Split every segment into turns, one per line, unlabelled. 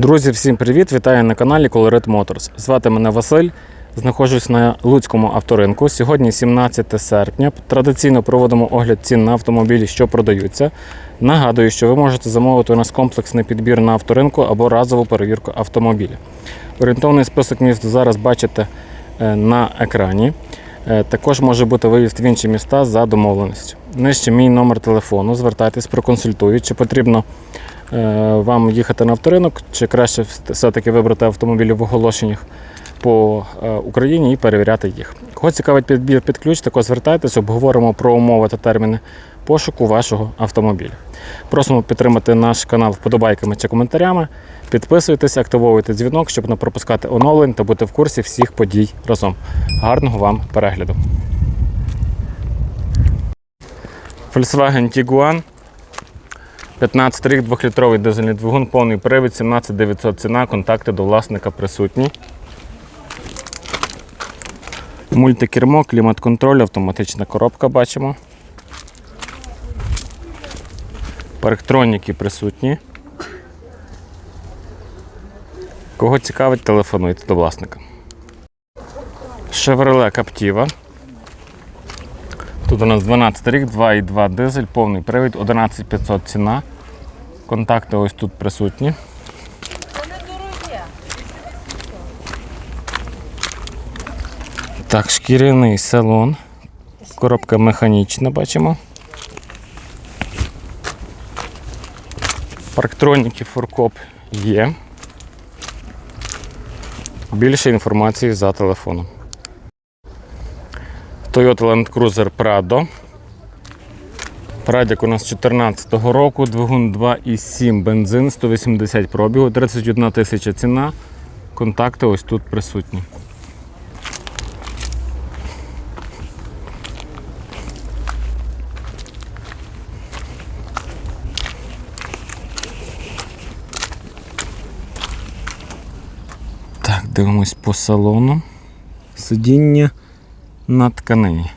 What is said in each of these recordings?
Друзі, всім привіт! Вітаю на каналі Colorit Motors. Звати мене Василь. Знаходжусь на Луцькому авторинку. Сьогодні 17 серпня. Традиційно проводимо огляд цін на автомобілі, що продаються. Нагадую, що ви можете замовити у нас комплексний підбір на авторинку або разову перевірку автомобіля. Орієнтовний список міст зараз бачите е, на екрані. Е, Також може бути виїзд в інші міста за домовленістю. Нижче мій номер телефону. Звертайтесь, проконсультують, чи потрібно вам їхати на авторинок, чи краще все-таки вибрати автомобілі в оголошеннях по е, Україні і перевіряти їх. Кого цікавить підбір під ключ, також звертайтесь, обговоримо про умови та терміни пошуку вашого автомобіля. Просимо підтримати наш канал вподобайками чи коментарями. Підписуйтесь, активовуйте дзвінок, щоб не пропускати оновлень та бути в курсі всіх подій разом. Гарного вам перегляду! Volkswagen Tiguan 15 рік, 2-літровий дизельний двигун, повний привід, 17900 ціна, контакти до власника присутні. Мультикермо, клімат-контроль, автоматична коробка бачимо. Парктроніки присутні. Кого цікавить, телефонуйте до власника. Chevrolet Captiva. Тут у нас 12 рік, 2,2 дизель, повний привід, 11500 ціна. Контакти ось тут присутні. Так, шкіряний салон. Коробка механічна, бачимо. Парктроніки фуркоп є. Більше інформації за телефоном. Toyota Land Cruiser Prado. Прадік у нас 14 року, двигун 2,7 бензин, 180 пробігу, 31 тисяча ціна. Контакти ось тут присутні. Так, дивимось по салону. Сидіння на тканині.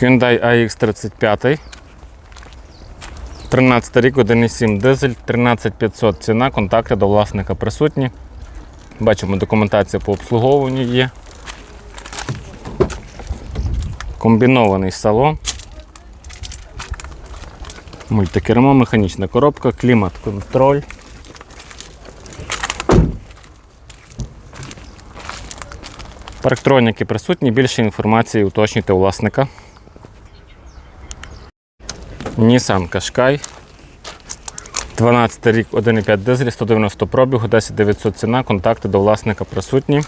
Hyundai AX35. 13 рік, 1,7 дизель, 13500 ціна, контакти до власника присутні. Бачимо, документація по обслуговуванню є. Комбінований салон. Мультикермо, механічна коробка, клімат-контроль. Парктроніки присутні, більше інформації уточнюйте у власника. Nissan Qashqai. 12 рік, 1,5 дизель, 190 пробігу, 10900 ціна, контакти до власника присутні.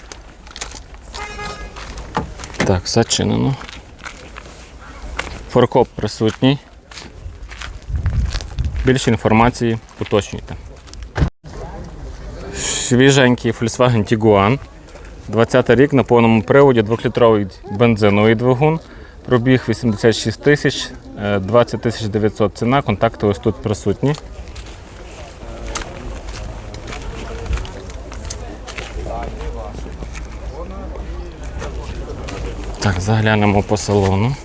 Так, зачинено. Форкоп присутній. Більше інформації уточнюйте. Свіженький Volkswagen Tiguan. 20 рік на повному приводі, 2-літровий бензиновий двигун. Пробіг 86 тисяч, е, 20 тисяч 900 ціна, контакти ось тут присутні. Так, заглянемо по салону.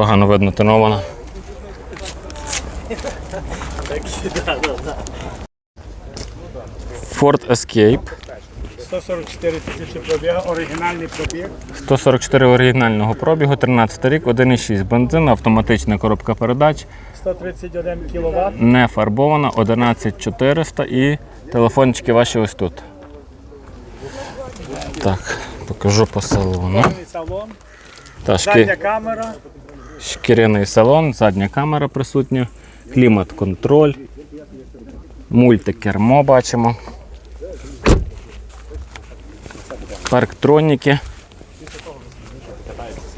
Погано видно тонована. Ford Escape.
144 тисячі пробіга, оригінальний пробіг.
144 оригінального пробігу, 13 рік, 1,6 бензин, автоматична коробка передач,
131 кВт.
не фарбована, 11400 і телефончики ваші ось тут. Так, покажу по салону.
салон,
Та,
задня камера,
Шкіряний салон, задня камера присутня, клімат-контроль, мультикермо бачимо. Парктроніки.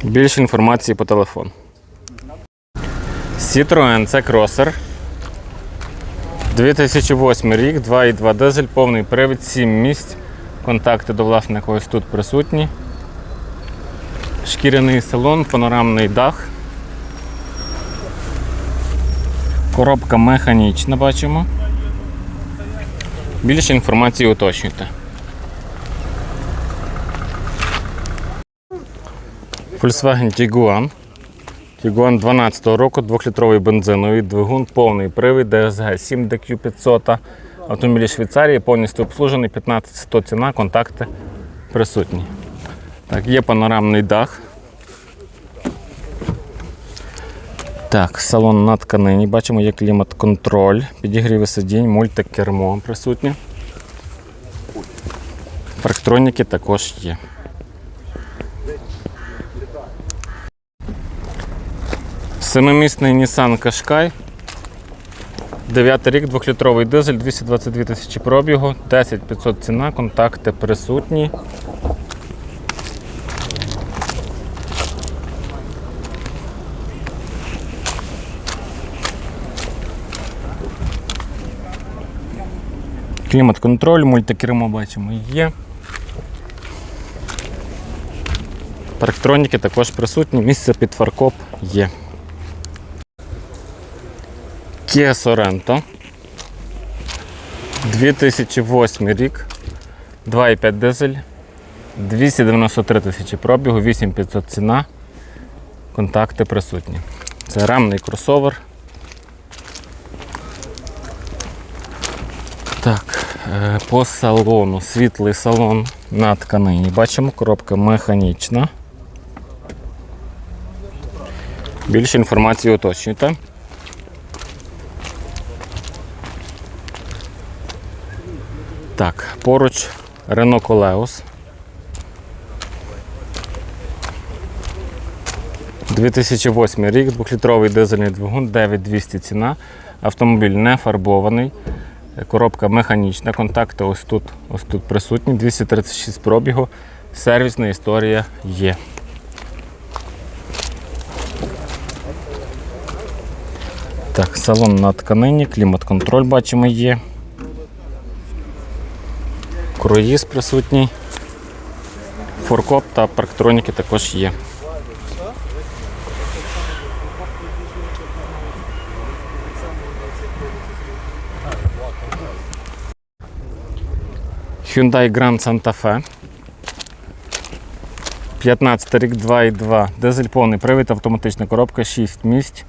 Більше інформації по телефону. Citroen C Crosser. 2008 рік, 2,2 дизель, повний привід, 7 місць. Контакти до власника ось тут присутні. Шкіряний салон, панорамний дах. Коробка механічна, бачимо. Більше інформації уточнюйте. Volkswagen Tiguan. Tiguan 12 року, 2-літровий бензиновий двигун, повний привід DSG 7 DQ500. Автомобілі Швейцарії повністю обслужений, 15100 ціна, контакти присутні. Так, є панорамний дах. Так, салон на тканині. Бачимо, є клімат-контроль, підігріви сидінь, мультикермо присутнє. Парктроніки також є. Семимісний Nissan Qashqai. 9 рік, 2-літровий дизель, 222 тисячі пробігу, 10 500 ціна, контакти присутні. Клімат-контроль, мультикермо бачимо є. Парктроніки також присутні, місце під фаркоп є. Kia Sorento. 2008 рік. 2,5 дизель. 293 тисячі пробігу, 8500 ціна. Контакти присутні. Це рамний кросовер. Так, по салону. Світлий салон на тканині. Бачимо, коробка механічна. Більше інформації уточнюйте. Так, поруч Renault Coleos. 2008 рік, 2-літровий дизельний двигун, 9200 ціна. Автомобіль не фарбований. Коробка механічна, контакти ось тут, ось тут присутні, 236 пробігу. Сервісна історія є. Так, салон на тканині, клімат-контроль бачимо є. Круїз присутній. Форкоп та парктроніки також є. Hyundai Grand Santa Fe. 15 рік 2,2. Дизель повний привід, автоматична коробка, 6 місць.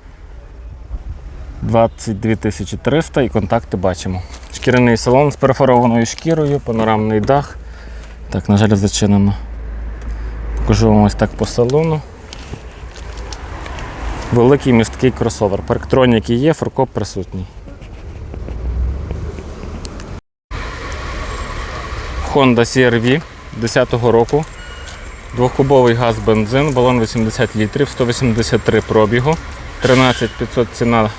22 300 і контакти бачимо. Шкіряний салон з перфорованою шкірою, панорамний дах. Так, на жаль, зачинено. Покажу вам ось так по салону. Великий місткий кросовер. Парктроніки є, фаркоп присутній. Honda CR-V 10-го року. Двохкубовий газ бензин, балон 80 літрів, 183 пробігу, 13500 ціна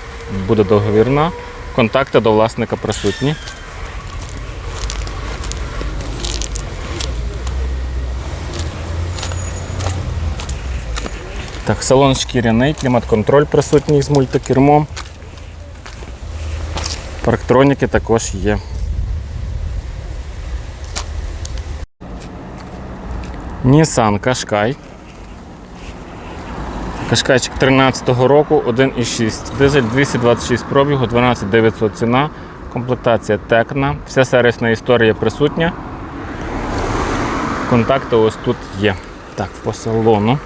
буде договірна. Контакти до власника присутні. Так, салон шкіряний, клімат-контроль присутній з мультикермом. Парктроніки також є. Nissan Qashqai. Кашкайчик 13-го року, 1,6. Дизель 226 пробігу, 12900 ціна. Комплектація Текна. Вся сервісна історія присутня. Контакти ось тут є. Так, по салону.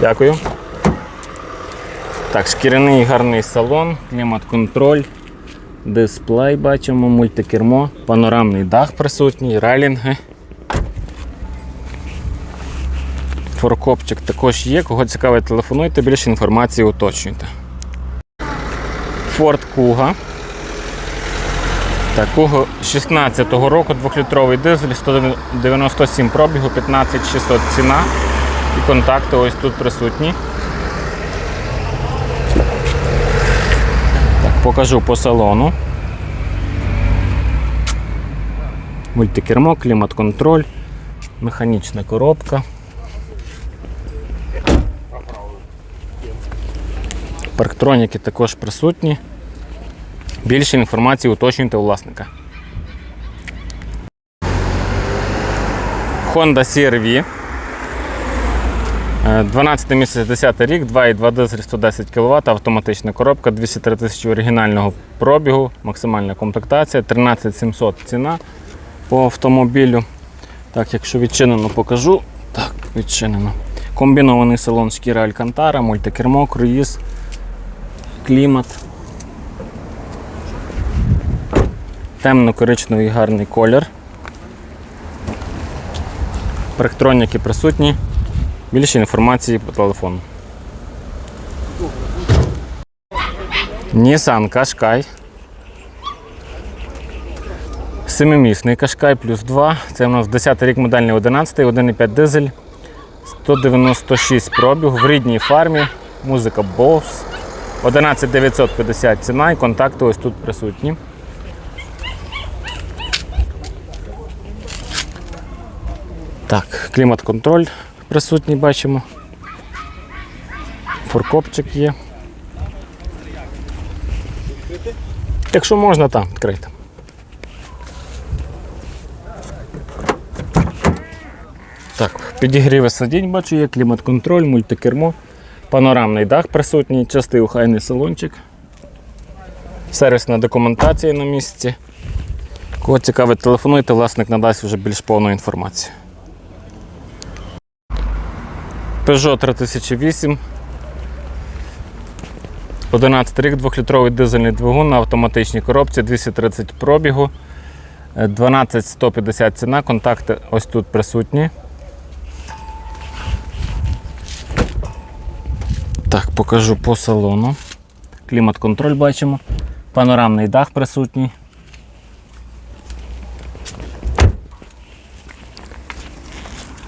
Дякую. Так, шкіряний гарний салон, клімат-контроль, дисплей бачимо, мультикермо, панорамний дах присутній, рейлінги. Форкопчик також є. Кого цікавить, телефонуйте, більше інформації уточнюйте. Ford. Так, Kuga 16-го року, 2-літровий дизель, 197 пробігу, 15600 ціна. І контакти ось тут присутні. Покажу по салону. Мультикермо, клімат-контроль, механічна коробка. Парктроніки також присутні. Більше інформації уточнюйте у власника. Honda CR-V 12 місяць, 10 рік, 2,2 дизель 110 кВт, автоматична коробка, 203 тисячі оригінального пробігу, максимальна комплектація, 13 700 ціна по автомобілю. Так, якщо відчинено, покажу. Так, відчинено. Комбінований салон шкіра Алькантара, мультикермо, круїз, клімат. Темно-коричневий гарний колір. Парктроніки присутні. Більше інформації по телефону. Nissan Qashqai. Семимісний Qashqai плюс 2. Це у нас 10 рік модельний 11, 1,5 дизель. 196 пробіг в рідній фармі. Музика Bose. 11950 ціна і контакти ось тут присутні. Так, клімат-контроль присутній бачимо. Форкопчик є. Якщо можна, там відкрити. Так, підігріви сидінь, бачу, є клімат-контроль, мультикермо, панорамний дах присутній, частий охайний салончик. Сервісна документація на місці. Кого цікавить, телефонуйте, власник надасть вже більш повну інформацію. Peugeot 3008. 11 рік, 2-літровий дизельний двигун на автоматичній коробці, 230 пробігу, е, 12150 ціна, контакти ось тут присутні. Так, покажу по салону. Клімат-контроль бачимо. Панорамний дах присутній.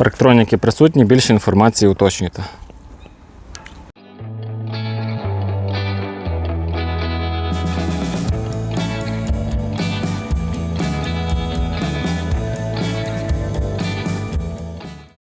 Парктроніки присутні, більше інформації уточнюйте.